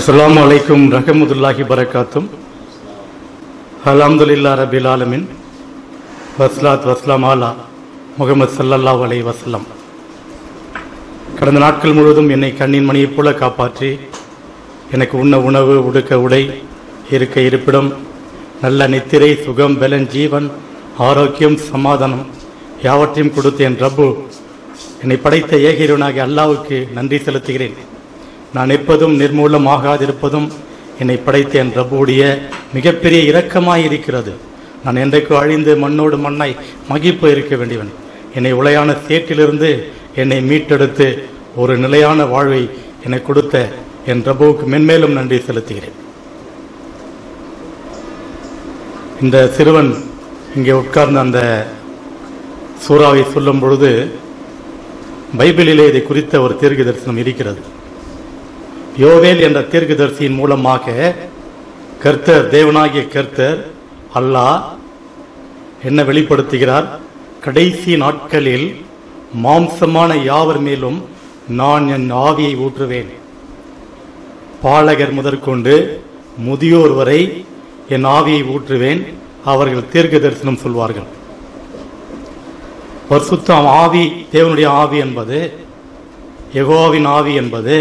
அஸ்ஸலாமு அலைக்கும் ரஹமத்துல்லாஹி பரகாத்தும் அலாம்துல்லா ரபில் ஆலமின் வஸ்லாத் வஸ்லாம் ஆலா முகமது சல்லல்லா அலை வஸல்லம் கடந்த நாட்கள் முழுவதும் என்னை கண்ணின் மணியைப் போல காப்பாற்றி எனக்கு உண்ண உணவு உடுக்க உடை இருக்க இருப்பிடம் நல்ல நித்திரை சுகம் பலன் ஜீவன் ஆரோக்கியம் சமாதானம் யாவற்றையும் கொடுத்தேன் ரப்பு என்னை படைத்த ஏகிரவனாகிய அல்லாவுக்கு நன்றி செலுத்துகிறேன். நான் எப்பதும் நிர்மூலமாகாதிருப்பதும் என்னை படைத்த என் ரப்புடைய மிகப்பெரிய இரக்கமாய் இருக்கிறது நான் என்றைக்கு அழிந்து மண்ணோடு மண்ணாய் மகிப்பு இருக்க வேண்டியவன். என்னை உளையான சேற்றிலிருந்து என்னை மீட்டெடுத்து ஒரு நிலையான வாழ்வை எனக்கு கொடுத்த என் ரபுவுக்கு மென்மேலும் நன்றி செலுத்துகிறேன். இந்த சிறுவன் இங்கே உட்கார்ந்த அந்த சூறாவை சொல்லும் பொழுது பைபிளிலே இதை குறித்த ஒரு தீர்க்க தரிசனம் இருக்கிறது. யோவேல் என்ற தீர்க்கதரிசியின் மூலமாக கர்த்தர் தேவனாகிய கர்த்தர் அல்லாஹ் என்ன வெளிப்படுத்துகிறார். கடைசி நாட்களில் மாம்சமான யாவர் மேலும் நான் என் ஆவியை ஊற்றுவேன். பாலகர் முதற்கொண்டு முதியோர் வரை என் ஆவியை ஊற்றுவேன். அவர்கள் தீர்க்க தரிசனம் சொல்வார்கள். பரிசுத்தம் ஆவி தேவனுடைய ஆவி என்பது எகோவின் ஆவி என்பது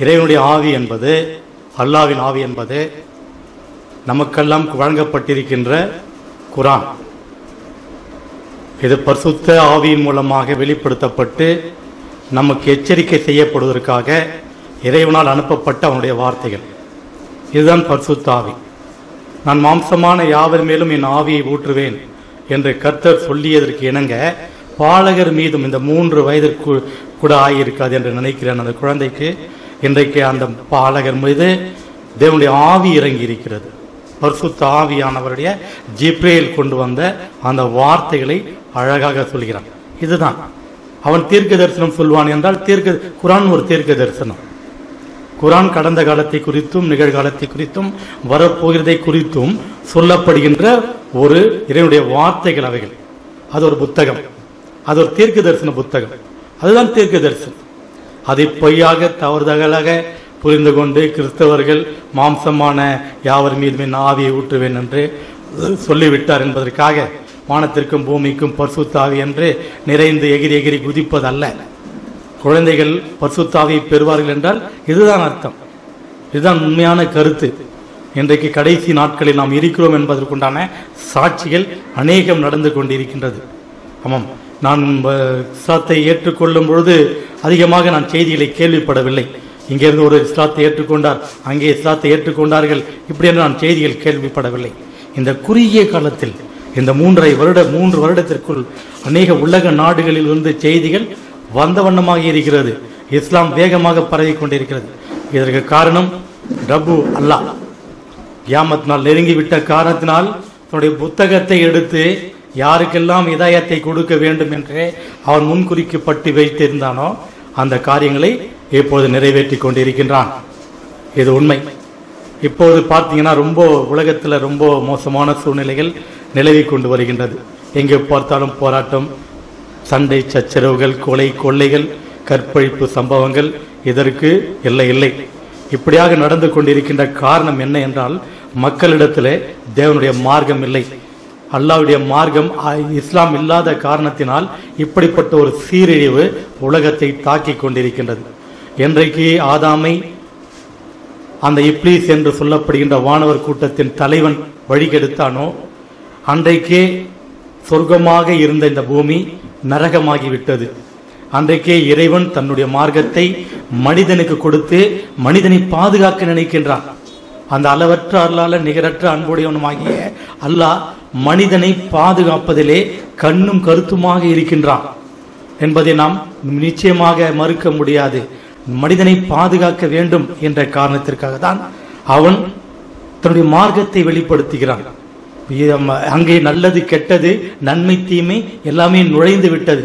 இறைவனுடைய ஆவி என்பது அல்லாவின் ஆவி என்பது நமக்கெல்லாம் வழங்கப்பட்டிருக்கின்ற குரான். இது பரிசுத்த ஆவியின் மூலமாக வெளிப்படுத்தப்பட்டு நமக்கு எச்சரிக்கை செய்யப்படுவதற்காக இறைவனால் அனுப்பப்பட்ட அவனுடைய வார்த்தைகள். இதுதான் பரிசுத்த ஆவி. நான் மாம்சமான யாவர் மேலும் என் ஆவியை ஊற்றுவேன் என்று கர்த்தர் சொல்லியதற்கு இணங்க பாலகர் மீதும் இந்த மூன்று வயதிற்கு கூட ஆகியிருக்காது என்று நினைக்கிறேன் அந்த குழந்தைக்கு. இன்றைக்கு அந்த பாலகர் மீது தேவனுடைய ஆவி இறங்கி இருக்கிறது பரிசுத்த ஆவியானவருடைய ஜிப்ரேல் கொண்டு வந்த அந்த வார்த்தைகளை அழகாக சொல்கிறான். இதுதான். அவன் தீர்க்க தரிசனம் சொல்வான் என்றால் தீர்க்க குரான் ஒரு தீர்க்க தரிசனம். குரான் கடந்த காலத்தை குறித்தும் நிகழ்காலத்தை குறித்தும் வரப்போகிறதை குறித்தும் சொல்லப்படுகின்ற ஒரு இறைவனுடைய வார்த்தைகள் அவைகள். அது ஒரு புத்தகம். அது ஒரு தீர்க்க தரிசன புத்தகம். அதுதான் தீர்க்க தரிசனம். அதை பொய்யாக தவறுதலாக புரிந்து கொண்டு கிறிஸ்தவர்கள் மாம்சமான யாவர் மீதுமே ஆவியை ஊற்றுவேன் என்று சொல்லிவிட்டார் என்பதற்காக வானத்திற்கும் பூமிக்கும் பர்சுத்தாவி என்று நிறைந்து எகிரி எகிரி குதிப்பதல்ல. குழந்தைகள் பர்சுத்தாவியை பெறுவார்கள் என்றால் இதுதான் அர்த்தம். இதுதான் உண்மையான கருத்து. இன்றைக்கு கடைசி நாட்களில் நாம் இருக்கிறோம் என்பதற்குண்டான சாட்சிகள் அநேகம் நடந்து கொண்டிருக்கின்றது. ஆமாம். நான் சாத்தை ஏற்றுக்கொள்ளும் பொழுது அதிகமாக நான் செய்திகளை கேள்விப்படவில்லை. இங்கிருந்து ஒரு இஸ்லாத்தை ஏற்றுக்கொண்டார். அங்கே இஸ்லாத்தை ஏற்றுக்கொண்டார்கள். இப்படி என்று நான் செய்திகள் கேள்விப்படவில்லை. இந்த குறுகிய காலத்தில் இந்த மூன்றரை வருட மூன்று வருடத்திற்குள் அநேக உலக நாடுகளில் இருந்து செய்திகள் வந்த வண்ணமாக இருக்கிறது. இஸ்லாம் வேகமாக பரவி கொண்டிருக்கிறது. இதற்கு காரணம் ரபு அல்லாஹ். கியாமத் நாள் நெருங்கிவிட்ட காரணத்தினால் தன்னுடைய புத்தகத்தை எடுத்து யாருக்கெல்லாம் இதயத்தை கொடுக்க வேண்டும் என்று அவன் முன்குறிக்கப்பட்டு வைத்திருந்தானோ அந்த காரியங்களை இப்போது நிறைவேற்றி கொண்டிருக்கின்றான்? இது உண்மை. இப்போது பார்த்தீங்கன்னா ரொம்ப உலகத்தில் ரொம்ப மோசமான சூழ்நிலைகள் நிலவி கொண்டு வருகின்றது. எங்கே பார்த்தாலும் போராட்டம் சண்டை சச்சரவுகள் கொலை கொள்ளைகள் கற்பழிப்பு சம்பவங்கள் இதற்கு இல்லை இல்லை. இப்படியாக நடந்து கொண்டிருக்கின்ற காரணம் என்ன என்றால் மக்களிடத்தில் தேவனுடைய மார்க்கம் இல்லை. அல்லாவுடைய மார்க்கம் இஸ்லாம் இல்லாத காரணத்தினால் இப்படிப்பட்ட ஒரு சீரழிவு உலகத்தை தாக்கி கொண்டிருக்கின்றது. என்றைக்கு ஆதாமை அந்த இப்ளீஸ் என்று சொல்லப்படுகின்ற வானவர் கூட்டத்தின் தலைவன் வழிகெடுத்தானோ அன்றைக்கே சொர்க்கமாக இருந்த இந்த பூமி நரகமாகிவிட்டது. அன்றைக்கே இறைவன் தன்னுடைய மார்க்கத்தை மனிதனுக்கு கொடுத்து மனிதனை பாதுகாக்க நினைக்கின்றான். அந்த அளவற்ற அருளால நிகரற்ற அன்புடையவனுமாகிய அல்லாஹ் மனிதனை பாதுகாப்பதிலே கண்ணும் கருத்துமாக இருக்கின்றான் என்பதை நாம் நிச்சயமாக மறுக்க முடியாது. மனிதனை பாதுகாக்க வேண்டும் என்ற காரணத்திற்காக தான் அவன் தன்னுடைய மார்க்கத்தை வெளிப்படுத்துகிறான். அங்கே நல்லது கெட்டது நன்மை தீமை எல்லாமே நுழைந்து விட்டது.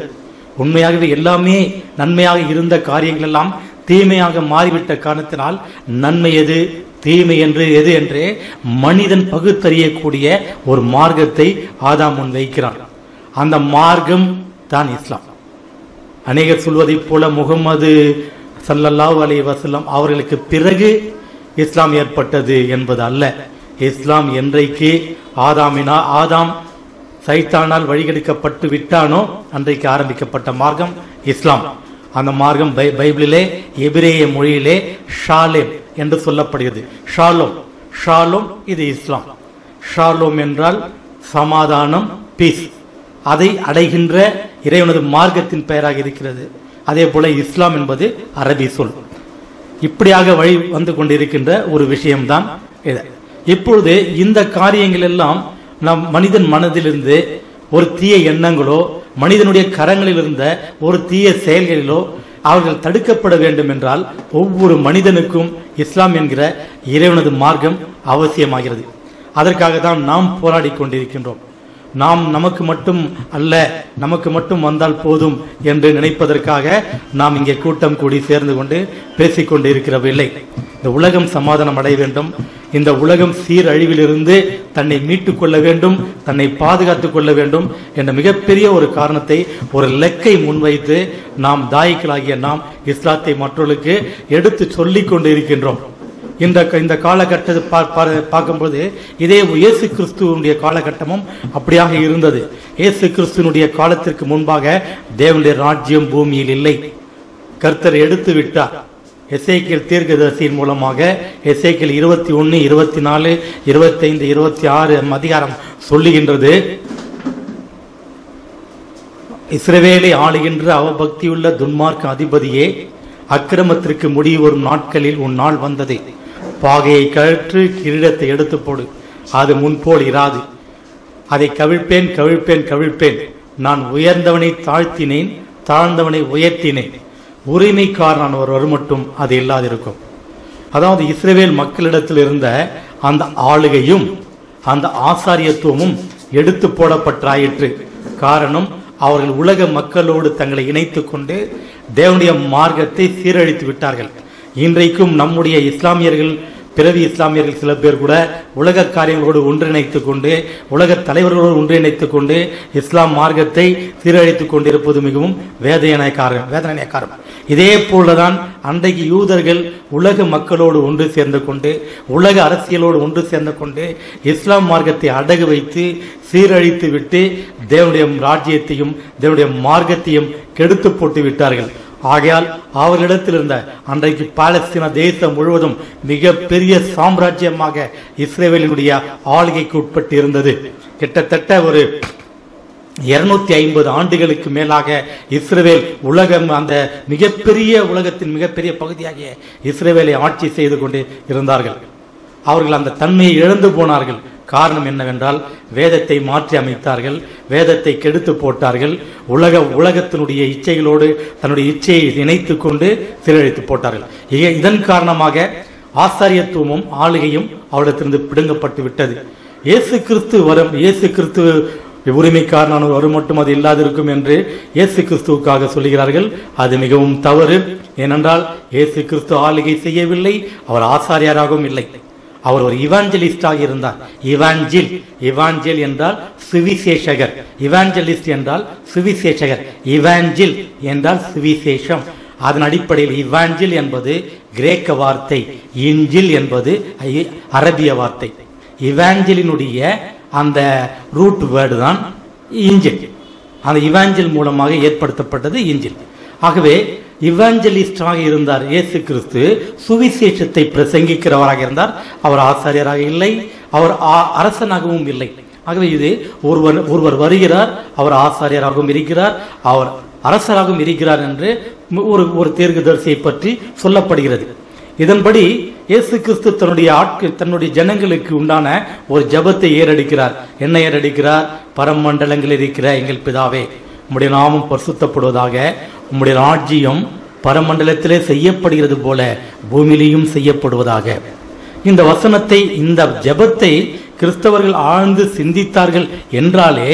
உண்மையாகவே எல்லாமே நன்மையாக இருந்த காரியங்கள் எல்லாம் தீமையாக மாறிவிட்ட காரணத்தினால் நன்மை எது? தீமை என்று எது என்று மனிதன் பகுத்தறியக்கூடிய ஒரு மார்க்கத்தை ஆதாம் முன் வைக்கிறான். அந்த மார்க்கம் தான் இஸ்லாம். அநேகர் சொல்வதைப் போல முகமது சல்லல்லாஹ் அலி வசல்லாம் அவர்களுக்கு பிறகு இஸ்லாம் ஏற்பட்டது என்பது அல்ல. இஸ்லாம் என்றைக்கு ஆதாமினா ஆதாம் சைத்தானால் வழிகெடுக்கப்பட்டு விட்டானோ அன்றைக்கு ஆரம்பிக்கப்பட்ட மார்க்கம் இஸ்லாம். அந்த மார்க்கம் பை- பைபிளிலே எபிரேய மொழியிலே ஷாலேம் என்று சொல்லப்படுகிறது. ஷாலோம். ஷாலோம் இது இஸ்லாம். ஷாலோம் என்றால் சமாதானம் பீஸ் அதை அடைகின்ற இறைவனது மார்க்கத்தின் பெயராக இருக்கிறது. அதே போல இஸ்லாம் என்பது அரபி சொல். இப்படியாக வழி வந்து கொண்டிருக்கின்ற ஒரு விஷயம்தான் இது. இப்பொழுது இந்த காரியங்கள் எல்லாம் நம் மனிதன் மனதிலிருந்து ஒரு தீய எண்ணங்களோ மனிதனுடைய கரங்களில் இருந்த ஒரு தீய செயல்களிலோ அவர்கள் தடுக்கப்பட வேண்டும் என்றால் ஒவ்வொரு மனிதனுக்கும் இஸ்லாம் என்கிற இறைவனது மார்க்கம் அவசியமாகிறது. அதற்காக தான் நாம் போராடி கொண்டிருக்கின்றோம். நாம் நமக்கு மட்டும் அல்ல நமக்கு மட்டும் வந்தால் போதும் என்று நினைப்பதற்காக நாம் இங்கே கூட்டம் கூடி சேர்ந்து கொண்டு பேசிக்கொண்டு இருக்கிறவில்லை இந்த உலகம் சமாதானம் அடைய வேண்டும். இந்த உலகம் சீரழிவிலிருந்து தன்னை மீட்டுக் கொள்ள வேண்டும் தன்னை பாதுகாத்துக் கொள்ள வேண்டும் என்ற மிகப்பெரிய ஒரு காரணத்தை ஒரு லெக்கை முன்வைத்து நாம் தாயிக்களாகிய நாம் இஸ்லாத்தை மற்றவர்களுக்கு எடுத்து சொல்லிக் கொண்டு இருக்கின்றோம் இந்த இந்த காலகட்டத்தை பா- பா- பார்க்கும்போது இதே இயேசு கிறிஸ்துவனுடைய காலகட்டமும் அப்படியாக இருந்தது. இயேசு கிறிஸ்துவனுடைய காலத்திற்கு முன்பாக தேவனுடைய ராஜ்யம் பூமியில் இல்லை. கர்த்தர் எடுத்து விட்டார் எசேக்கியல் தீர்க்கதரிசியின் மூலமாக எஸ்ஐக்கியல் இருபத்தி ஒன்று இருபத்தி நாலு இருபத்தைந்து இருபத்தி ஆறு அதிகாரம் சொல்லுகின்றது. இஸ்ரவேலை ஆளுகின்ற அவபக்தியுள்ள துன்மார்க்க அதிபதியே அக்கிரமத்திற்கு முடிவு வரும் நாட்களில் உன் நாள் வந்தது. பாகையை கழற்று கிரீடத்தை எடுத்து போடு. அது முன்போல் இராது. அதை கவிழ்ப்பேன் கவிழ்ப்பேன் கவிழ்ப்பேன். நான் உயர்ந்தவனை தாழ்த்தினேன் தாழ்ந்தவனை உயர்த்தினேன். உரிமைக்காரன் ஒருவர் மட்டும் அது இல்லாதிருக்கும். அதாவது இஸ்ரேவேல் மக்களிடத்தில் இருந்த அந்த ஆளுகையும் அந்த ஆசாரியத்துவமும் எடுத்து போடப்பட்டாயிற்று. காரணம் அவர்கள் உலக மக்களோடு தங்களை இணைத்து கொண்டு தேவனுடைய மார்க்கத்தை சீரழித்து விட்டார்கள். இன்றைக்கும் நம்முடைய இஸ்லாமியர்கள் பிறவி இஸ்லாமியர்கள் சில பேர் கூட உலக காரியங்களோடு ஒன்றிணைத்துக் கொண்டு உலக தலைவர்களோடு ஒன்றிணைத்துக் கொண்டு இஸ்லாம் மார்க்கத்தை சீரழித்துக் கொண்டிருப்பது மிகவும் வேதனை காரணம் வேதனை காரணம் இதே போலதான் அன்றைக்கு யூதர்கள் உலக மக்களோடு ஒன்று சேர்ந்து கொண்டு உலக அரசியலோடு ஒன்று சேர்ந்து கொண்டு இஸ்லாம் மார்க்கத்தை அடகு வைத்து சீரழித்து விட்டு தேவனுடைய ராஜ்யத்தையும் தேவனுடைய மார்க்கத்தையும் கெடுத்து போட்டு விட்டார்கள். ஆகையால் அவர்களிடத்தில் இருந்த அன்றைக்கு பாலஸ்தீன தேசம் முழுவதும் மிக பெரிய சாம்ராஜ்யமாக இஸ்ரேவேலினுடைய ஆளுகைக்கு உட்பட்டு இருந்தது கிட்டத்தட்ட ஒரு இருநூத்தி ஐம்பது ஆண்டுகளுக்கு மேலாக இஸ்ரேல் உலகம் அந்த மிகப்பெரிய உலகத்தின் மிகப்பெரிய பகுதியாகிய இஸ்ரேவேலை ஆட்சி செய்து கொண்டு இருந்தார்கள். அவர்கள் அந்த தன்மையை இழந்து போனார்கள். காரணம் என்னவென்றால் வேதத்தை மாற்றி அமைத்தார்கள் வேதத்தை கெடுத்து போட்டார்கள் உலக உலகத்தினுடைய இச்சைகளோடு தன்னுடைய இச்சையை இணைத்து கொண்டு சீரழித்து போட்டார்கள். இதன் காரணமாக ஆசாரியத்துவமும் ஆளுகையும் அவரிடத்திலிருந்து பிடுங்கப்பட்டு விட்டது. இயேசு கிறிஸ்து வரும் இயேசு கிறிஸ்து உரிமைக்காரனான வரும் மட்டும் அது இல்லாதிருக்கும் என்று இயேசு கிறிஸ்துவுக்காக சொல்கிறார்கள் அது மிகவும் தவறு. ஏனென்றால் இயேசு கிறிஸ்து ஆளுகை செய்யவில்லை அவர் ஆசாரியாராகவும் இல்லை. அவர் ஒரு இவாஞ்சலிஸ்டாக இருந்தார். இவாஞ்சில் இவாஞ்சல் என்றால் சுவிசேஷகர். இவாஞ்சலிஸ்ட் என்றால் சுவிசேஷகர். இவாஞ்சில் என்றால் சுவிசேஷம். அதன் அடிப்படையில் இவாஞ்சில் என்பது கிரேக்க வார்த்தை இஞ்சில் என்பது அரபிய வார்த்தை. இவாஞ்சலினுடைய அந்த ரூட் வேர்டு தான் இஞ்சில். அந்த இவாஞ்சல் மூலமாக ஏற்படுத்தப்பட்டது இஞ்சில். ஆகவே இவாஞ்சலிஸ்டாக இருந்தார் இயேசு கிறிஸ்து சுவிசேஷத்தை பிரசங்கிக்கிறவராக இருந்தார். அவர் ஆசாரியராக இல்லை அவர் ஆ- அரசனாகவும் இல்லை. ஆகவே இது ஒருவர் ஒருவர் வருகிறார் அவர் ஆசாரியராகவும் இருக்கிறார் அவர் அரசராகவும் இருக்கிறார் என்று ஒரு ஒரு தீர்க்கதரிசியை பற்றி சொல்லப்படுகிறது. இதன்படி இயேசு கிறிஸ்து தன்னுடைய ஆட்கள் தன்னுடைய ஜனங்களுக்கு உண்டான ஒரு ஜெபத்தை ஏறடிக்கிறார். என்ன ஏறடிக்கிறார்? பரமண்டலங்களில் இருக்கிற எங்கள் பிதாவே. உம்முடைய நாமம் பரிசுத்தப்படுவதாக உம்முடைய ராஜ்யம் பரமண்டலத்திலே செய்யப்படுகிறது போல பூமியிலையும் செய்யப்படுவதாக. இந்த வசனத்தை இந்த ஜெபத்தை கிறிஸ்தவர்கள் ஆழ்ந்து சிந்தித்தார்கள் என்றாலே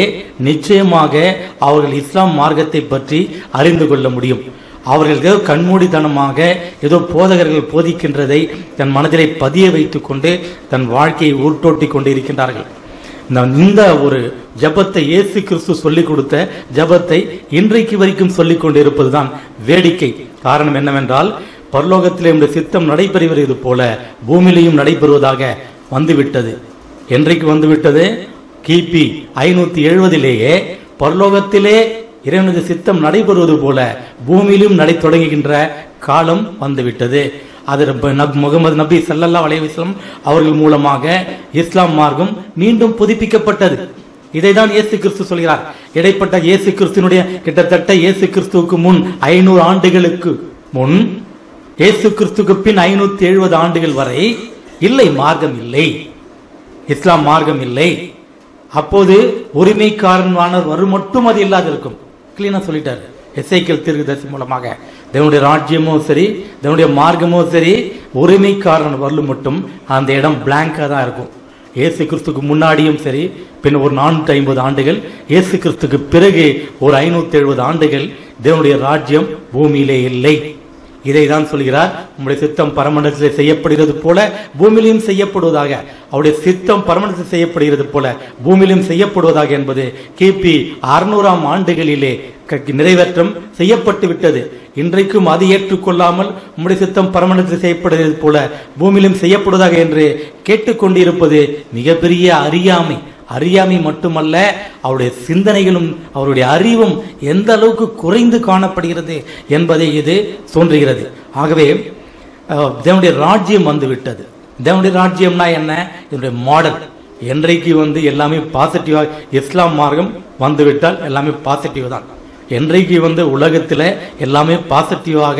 நிச்சயமாக அவர்கள் இஸ்லாம் மார்க்கத்தை பற்றி அறிந்து கொள்ள முடியும். அவர்கள் ஏதோ கண்மூடித்தனமாக ஏதோ போதகர்கள் போதிக்கின்றதை தன் மனதிலே பதிய வைத்துக்கொண்டு தன் வாழ்க்கையை ஊட்டோட்டி கொண்டு இருக்கின்றார்கள் நான் இந்த ஒரு ஜெபத்தை இயேசு கிறிஸ்து சொல்லிக் கொடுத்த ஜெபத்தை இன்றைக்கு வரைக்கும் சொல்லிக் கொண்டிருப்பதுதான் வேடிக்கை. காரணம் என்னவென்றால் பரலோகத்திலே உடைய சித்தம் நடைபெறுகிறது போல பூமியிலையும் நடைபெறுவதாக வந்துவிட்டது. என்றைக்கு வந்துவிட்டது? கிபி ஐநூத்தி எழுபதிலேயே பரலோகத்திலே இறைவனது சித்தம் நடைபெறுவது போல பூமியிலும் நடை தொடங்குகின்ற காலம் வந்துவிட்டது. அது முகமது நபி ஸல்லல்லாஹு அலைவாஸ்லம் அவர்கள் மூலமாக இஸ்லாம் மார்க்கம் மீண்டும் புதுப்பிக்கப்பட்டது. இதைதான் இயேசு கிறிஸ்து சொல்கிறார். இடைப்பட்ட இயேசு கிறிஸ்துனுடைய கிட்டத்தட்ட இயேசு கிறிஸ்துவுக்கு முன் ஐநூறு ஆண்டுகளுக்கு முன் இயேசு கிறிஸ்துக்கு பின் ஐநூத்தி எழுபது ஆண்டுகள் வரை இல்லை மார்க்கம் இல்லை. இஸ்லாம் மார்க்கம் இல்லை. அப்போது உரிமைக்காரன் வரும் மட்டும் அது இல்லாது இருக்கும் கிளீனா சொல்லிட்டாரு. எஸ்ஐக்கியல் தீர்க்கதரிசி மூலமாக. தேவனுடைய ராஜ்யமும் சரி தேவனுடைய மார்க்கமும் சரி உரிமைக்காரன் வரலும் மட்டும் அந்த இடம் பிளாங்காக தான் இருக்கும். இயேசு கிறிஸ்துக்கு முன்னாடியும் சரி பின் ஒரு நானூற்றி ஐம்பது ஆண்டுகள் இயேசு கிறிஸ்துக்கு பிறகு ஒரு ஐநூற்றி எழுபது ஆண்டுகள் தேவனுடைய ராஜ்யம் பூமியிலே இல்லை. இதை தான் சொல்கிறார். உங்களுடைய சித்தம் பரமண்டலத்தில் செய்யப்படுகிறது போல பூமியிலும் செய்யப்படுவதாக. அவருடைய சித்தம் பரமண்டலத்தில் செய்யப்படுகிறது போல பூமியிலும் செய்யப்படுவதாக என்பது கிபி அறுநூறாம் ஆண்டுகளிலே க- நிறைவேற்றம் செய்யப்பட்டு விட்டது. இன்றைக்கும் அது ஏற்றுக்கொள்ளாமல் உம்முடைய சித்தம் பரமண்டலத்தில் செய்யப்படுகிறது போல பூமியிலும் செய்யப்படுவதாக என்று கேட்டுக்கொண்டிருப்பது மிகப்பெரிய அறியாமை. அறியாமை மட்டுமல்ல அவருடைய சிந்தனைகளும் அவருடைய அறிவும் எந்த அளவுக்கு குறைந்து காணப்படுகிறது என்பதை இது தோன்றுகிறது. ஆகவே தேவனுடைய ராஜ்யம் வந்துவிட்டது. தேவனுடைய ராஜ்யம்னா என்ன? இதனுடைய மாடல். என்றைக்கு வந்து எல்லாமே பாசிட்டிவாக இஸ்லாம் மார்க்கம் வந்துவிட்டால் எல்லாமே பாசிட்டிவ் தான். என்றைக்கு வந்து உலகத்தில் எல்லாமே பாசிட்டிவாக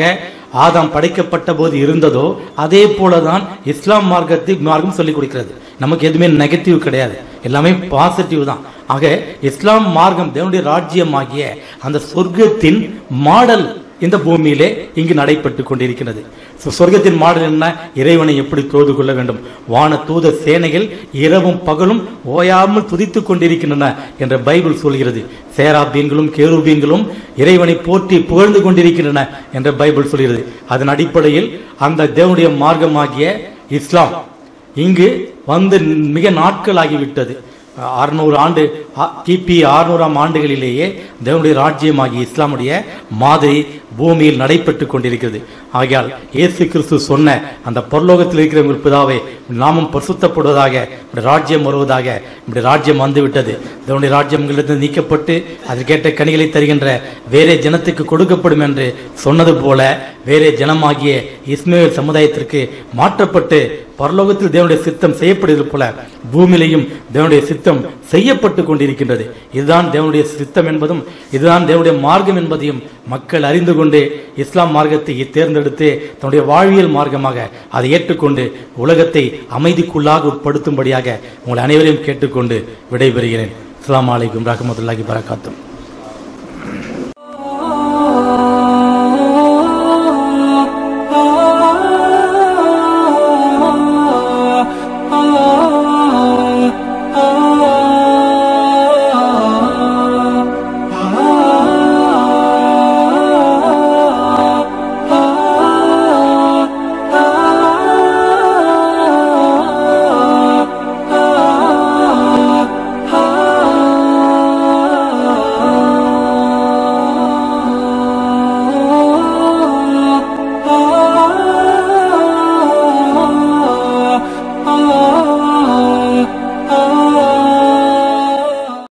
ஆதாம் படைக்கப்பட்ட போது இருந்ததோ அதே போல தான் இஸ்லாம் மார்க்கத்தை மார்க்கம் சொல்லிக் கொடுக்கிறது. நமக்கு எதுவுமே நெகட்டிவ் கிடையாது. எல்லாமே பாசிட்டிவ் தான். ஆக இஸ்லாம் மார்க்கம் தேவனுடைய ராஜ்யமாகிய அந்த சொர்க்கத்தின் மாடல் இந்த பூமியிலே இங்கு நடைபெற்று கொண்டிருக்கிறது. சொர்க்கத்தின் மாடல் என்ன இறைவனை எப்படி தொழுது கொள்ள வேண்டும்? வான தூத சேனைகள் இரவும் பகலும் ஓயாமல் துதித்துக் கொண்டிருக்கின்றன என்ற பைபிள் சொல்கிறது. சேராபீன்களும் கேருபீன்களும் இறைவனை போற்றி புகழ்ந்து கொண்டிருக்கின்றன என்ற பைபிள் சொல்கிறது. அதன் அடிப்படையில் அந்த தேவனுடைய மார்க்கமாகிய இஸ்லாம் இங்கு வந்து மிக நாட்கள் ஆகிவிட்டது அறுநூறு ஆண்டு கிபி ஆறுநூறாம் ஆண்டுகளிலேயே தேவனுடைய ராஜ்யமாகிய இஸ்லாமுடைய மாதிரி பூமியில் நடைபெற்றுக் கொண்டிருக்கிறது. ஆகையால் இயேசு கிறிஸ்து சொன்ன அந்த பொருளோகத்தில் இருக்கிற உங்கள் பிதாவே நாமும் பரிசுத்தப்படுவதாக ராஜ்யம் வருவதாக இப்படி ராஜ்யம் வந்துவிட்டது. தேவனுடைய ராஜ்யம் உங்களிடத்தில் நீக்கப்பட்டு அதற்கேற்ற கனிகளை தருகின்ற வேறே ஜனத்துக்கு கொடுக்கப்படும் என்று சொன்னது போல வேறே ஜனமாகிய இஸ்மேல் சமுதாயத்திற்கு மாற்றப்பட்டு பரலோகத்தில் தேவனுடைய சித்தம் செய்யப்படுவது போல பூமியிலையும் தேவனுடைய சித்தம் செய்யப்பட்டு கொண்டிருக்கின்றது. இதுதான் தேவனுடைய சித்தம் என்பதும் இதுதான் தேவனுடைய மார்க்கம் என்பதையும் மக்கள் அறிந்து கொண்டு இஸ்லாம் மார்க்கத்தை தேர்ந்தெடுத்து தன்னுடைய வாழ்வியல் மார்க்கமாக அதை ஏற்றுக்கொண்டு உலகத்தை அமைதிக்குள்ளாக உட்படுத்தும்படியாக உங்கள் அனைவரையும் கேட்டுக்கொண்டு விடைபெறுகிறேன். இஸ்லாம் அலைக்கும் ரஹமத்துல்லாஹி பரகாத்தும்